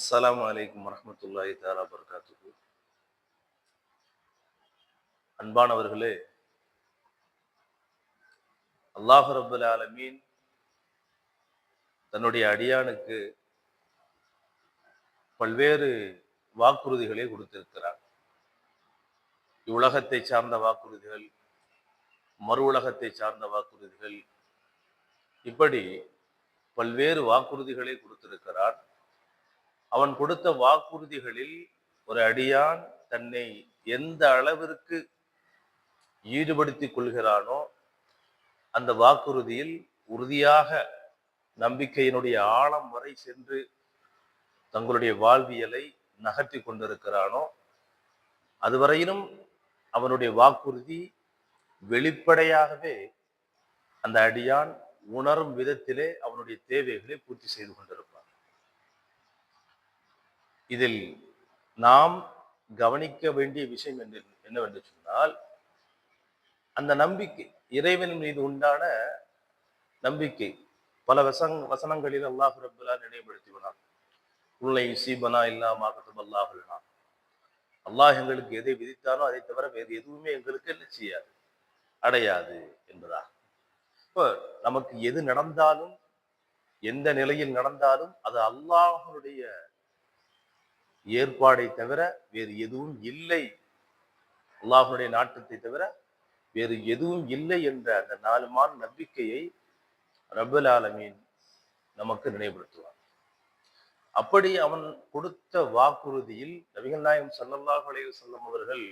அஸ்லாம் வலைக்கம் வரமத்துல்லாஹி தாலா பர்காத்துக்கு அன்பானவர்களே அல்லாஹ் ரபுல் ஆலமீன் தன்னுடைய அடியானுக்கு பல்வேறு வாக்குறுதிகளை கொடுத்திருக்கிறார். இவ்வுலகத்தை சார்ந்த வாக்குறுதிகள் மறு உலகத்தை சார்ந்த வாக்குறுதிகள் இப்படி பல்வேறு வாக்குறுதிகளை கொடுத்திருக்கிறார். அவன் கொடுத்த வாக்குறுதிகளில் ஒரு அடியான் தன்னை எந்த அளவிற்கு ஈடுபடுத்திக் கொள்கிறானோ அந்த வாக்குறுதியில் உறுதியாக நம்பிக்கையினுடைய ஆழம் வரை சென்று தங்களுடைய வாழ்வியலை நகர்த்தி கொண்டிருக்கிறானோ அதுவரையிலும் அவனுடைய வாக்குறுதி வெளிப்படையாகவே அந்த அடியான் உணரும் விதத்திலே அவனுடைய தேவைகளை பூர்த்தி செய்து கொண்டிருப்பான். இதில் நாம் கவனிக்க வேண்டிய விஷயம் என்ன என்னவென்று சொன்னால் அந்த நம்பிக்கை இறைவன் மீது உண்டான நம்பிக்கை பல வசங் வசனங்களில் அல்லாஹ் ரபுல்லா நினைவுபடுத்திவினான் உன்னை சீபனா இல்லாம அல்லாஹுல்லா அல்லாஹ் எங்களுக்கு எதை விதித்தானோ அதை தவிர வேறு எதுவுமே எங்களுக்கு என்ன செய்யாது அடையாது என்பதா இப்போ நமக்கு எது நடந்தாலும் எந்த நிலையில் நடந்தாலும் அது அல்லாஹனுடைய ஏற்பாடை தவிர வேறு எதுவும் இல்லை. அல்லாஹனுடைய நாட்டத்தை தவிர வேறு எதுவும் இல்லை என்ற அந்த நாலுமான நம்பிக்கையை ரபுல் ஆலமீன் நமக்கு நினைவுபடுத்துவான். அப்படி அவன் கொடுத்த வாக்குறுதியில் நபிகள் நாயகம் சல்லல்லாஹ் அலைய செல்லம் அவர்கள்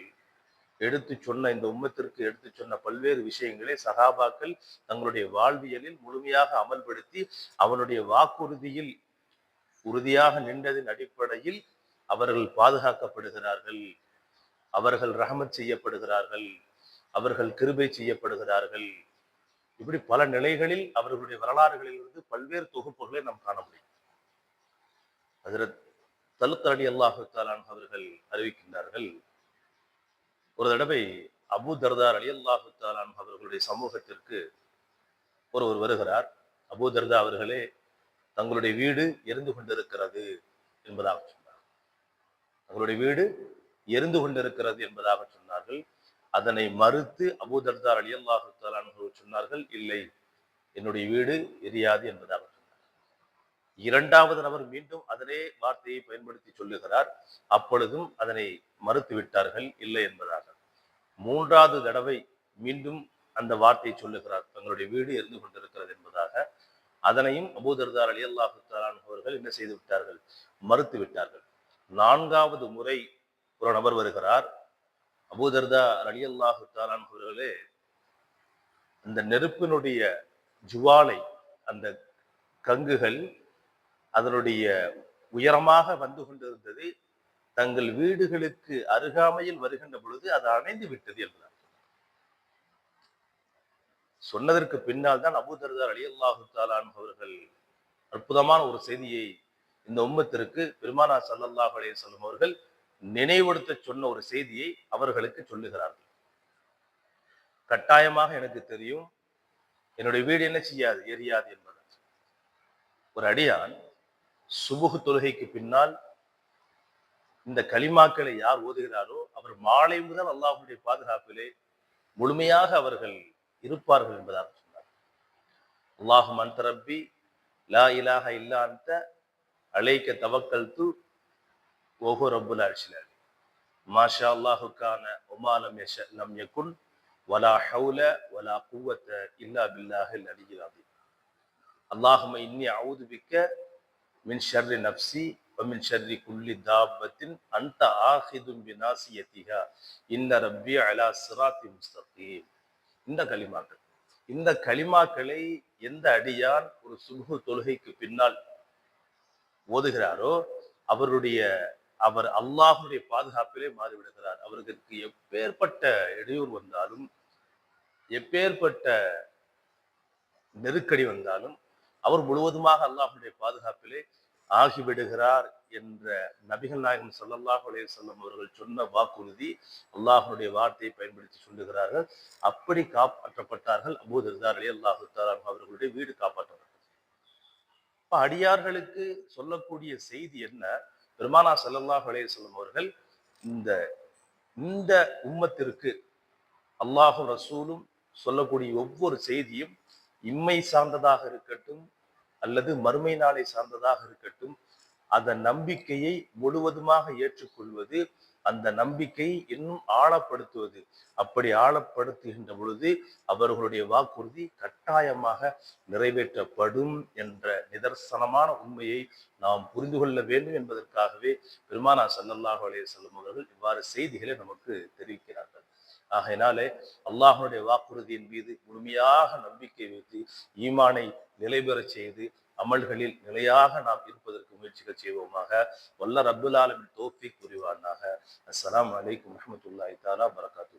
எடுத்து சொன்ன இந்த உம்மத்திற்கு எடுத்து சொன்ன பல்வேறு விஷயங்களை சகாபாக்கள் தங்களுடைய வாழ்வியலில் முழுமையாக அமல்படுத்தி அவனுடைய வாக்குறுதியில் உறுதியாக நின்றதின் அடிப்படையில் அவர்கள் பாதுகாக்கப்படுகிறார்கள். அவர்கள் ரஹமத் செய்யப்படுகிறார்கள். அவர்கள் கிருபை செய்யப்படுகிறார்கள். இப்படி பல நிலைகளில் அவர்களுடைய வரலாறுகளில் இருந்து பல்வேறு தொகுப்புகளை நாம் காண முடியும். அதில் தலுத்தரடி அல்லாஹு தாலான் அவர்கள் அறிவிக்கின்றார்கள். ஒரு தடவை அபு தர்தார் அலி அல்லாஹு தாலான் அவர்களுடைய சமூகத்திற்கு ஒருவர் வருகிறார். அபு தர்தா அவர்களே தங்களுடைய வீடு எரிந்து கொண்டிருக்கிறது என்பதாகும். தங்களுடைய வீடு எரிந்து கொண்டிருக்கிறது என்பதாக சொன்னார்கள். அதனை மறுத்து அபூதர்தார் அலி அல்லாஹு சொன்னார்கள் இல்லை என்னுடைய வீடு எரியாது என்பதாக சொன்னார். இரண்டாவது நபர் மீண்டும் அதனே வார்த்தையை பயன்படுத்தி சொல்லுகிறார். அப்பொழுதும் அதனை மறுத்து விட்டார்கள் இல்லை என்பதாக. மூன்றாவது தடவை மீண்டும் அந்த வார்த்தையை சொல்லுகிறார். தங்களுடைய வீடு எரிந்து கொண்டிருக்கிறது என்பதாக. அதனையும் அபூதர்தார் அலி அல்லாஹு அவர்கள் என்ன செய்து விட்டார்கள்? மறுத்து விட்டார்கள். நான்காவது முறை ஒரு நபர் வருகிறார். அபூதர்தா அலி அல்லாஹு அவர்களே அந்த நெருப்பினுடைய ஜுவாலை அந்த கங்குகள் அதனுடைய உயரமாக வந்து கொண்டிருந்தது. தங்கள் வீடுகளுக்கு அருகாமையில் வருகின்ற பொழுது அது அணைந்து விட்டது என்றார் சொன்னதற்கு பின்னால் தான் அபூதர்தார் அலி அல்லாஹு தாலான் அவர்கள் அற்புதமான ஒரு செய்தியை இந்த உம்மத்திற்கு பெருமானா சல்லல்லாஹ் அலே சொல்லும் அவர்கள் நினைவுடுத்த சொன்ன ஒரு செய்தியை அவர்களுக்கு சொல்லுகிறார்கள். கட்டாயமாக எனக்கு தெரியும் என்னுடைய வீடு என்ன செய்யாது எரியாது என்பது. ஒரு அடியான் சுபுகு தொழுகைக்கு பின்னால் இந்த களிமாக்களை யார் ஓதுகிறாரோ அவர் மாலை முதல் அல்லாஹுடைய பாதுகாப்பிலே முழுமையாக அவர்கள் இருப்பார்கள் என்பதாக சொன்னார். அல்லாஹு மந்தரப்பி லா இலாக இல்லா அந்த அலைக்க தவக்கல் து ஓஹோ ரப்புல் அர்ஷிலாலி மாஷா அல்லாஹுக்கான ஒமாலம் யஷ லம் யகுன் வலா ஹவுல வலா குவத்த இல்லா பில்லாஹில் அலியில் அல்லாஹும இன்னி அவுது பிக்க மின் ஷர்ரி நப்சி ومن شر كل دابة أنت آخذ بناصيتها إن ربي على صراط مستقيم இந்த களிமாக்கள் இந்த களிமாக்களை எந்த அடியான் ஒரு சுபு தொழுகைக்கு பின்னால் ஓதுகிறாரோ அவருடைய அவர் அல்லாஹுடைய பாதுகாப்பிலே மாறிவிடுகிறார். அவருக்கு எப்பேற்பட்ட இடையூறு வந்தாலும் எப்பேற்பட்ட நெருக்கடி வந்தாலும் அவர் முழுவதுமாக அல்லாஹுடைய பாதுகாப்பிலே ஆகிவிடுகிறார் என்ற நபிகள் நாயகம் சல்லாஹ் அலே சொல்லம் அவர்கள் சொன்ன வாக்குறுதி அல்லாஹனுடைய வார்த்தையை பயன்படுத்தி சொல்லுகிறார்கள். அப்படி காப்பாற்றப்பட்டார்கள் அபூதர்தார் அலி அல்லாஹு அவர்களுடைய வீடு காப்பாற்றப்பட்டது. இப்ப அடியார்களுக்கு சொல்லக்கூடிய செய்தி என்ன? பெருமானா ஸல்லல்லாஹு அலைஹி அவர்கள் இந்த இந்த உம்மத்திற்கு அல்லாஹும் ரசூலும் சொல்லக்கூடிய ஒவ்வொரு செய்தியும் இம்மை சார்ந்ததாக இருக்கட்டும் அல்லது மறுமை நாளை சார்ந்ததாக இருக்கட்டும் அந்த நம்பிக்கையை முழுவதுமாக ஏற்றுக்கொள்வது அந்த நம்பிக்கை இன்னும் ஆழப்படுத்துவது. அப்படி ஆழப்படுத்துகின்ற பொழுது அவர்களுடைய வாக்குறுதி கட்டாயமாக நிறைவேற்றப்படும் என்ற நிதர்சனமான உண்மையை நாம் புரிந்து கொள்ள வேண்டும் என்பதற்காகவே பெருமானா சல்லல்லாஹு அலைஹி செல்லும் அவர்கள் இவ்வாறு செய்திகளை நமக்கு தெரிவிக்கிறார்கள். ஆகையினாலே அல்லாஹனுடைய வாக்குறுதியின் மீது முழுமையாக நம்பிக்கை வைத்து ஈமானை நிலை பெறச் செய்து அமல்களில் நிலையாக நாம் இருப்பதற்கு முயற்சிகள் செய்வோமாக. வல்ல ரபுல் ஆலமின் தோப்பி புரிவானாக. அஸ்லாம் வலைக்கம் வரமத்துல்லாய் தாலா பரகாத்து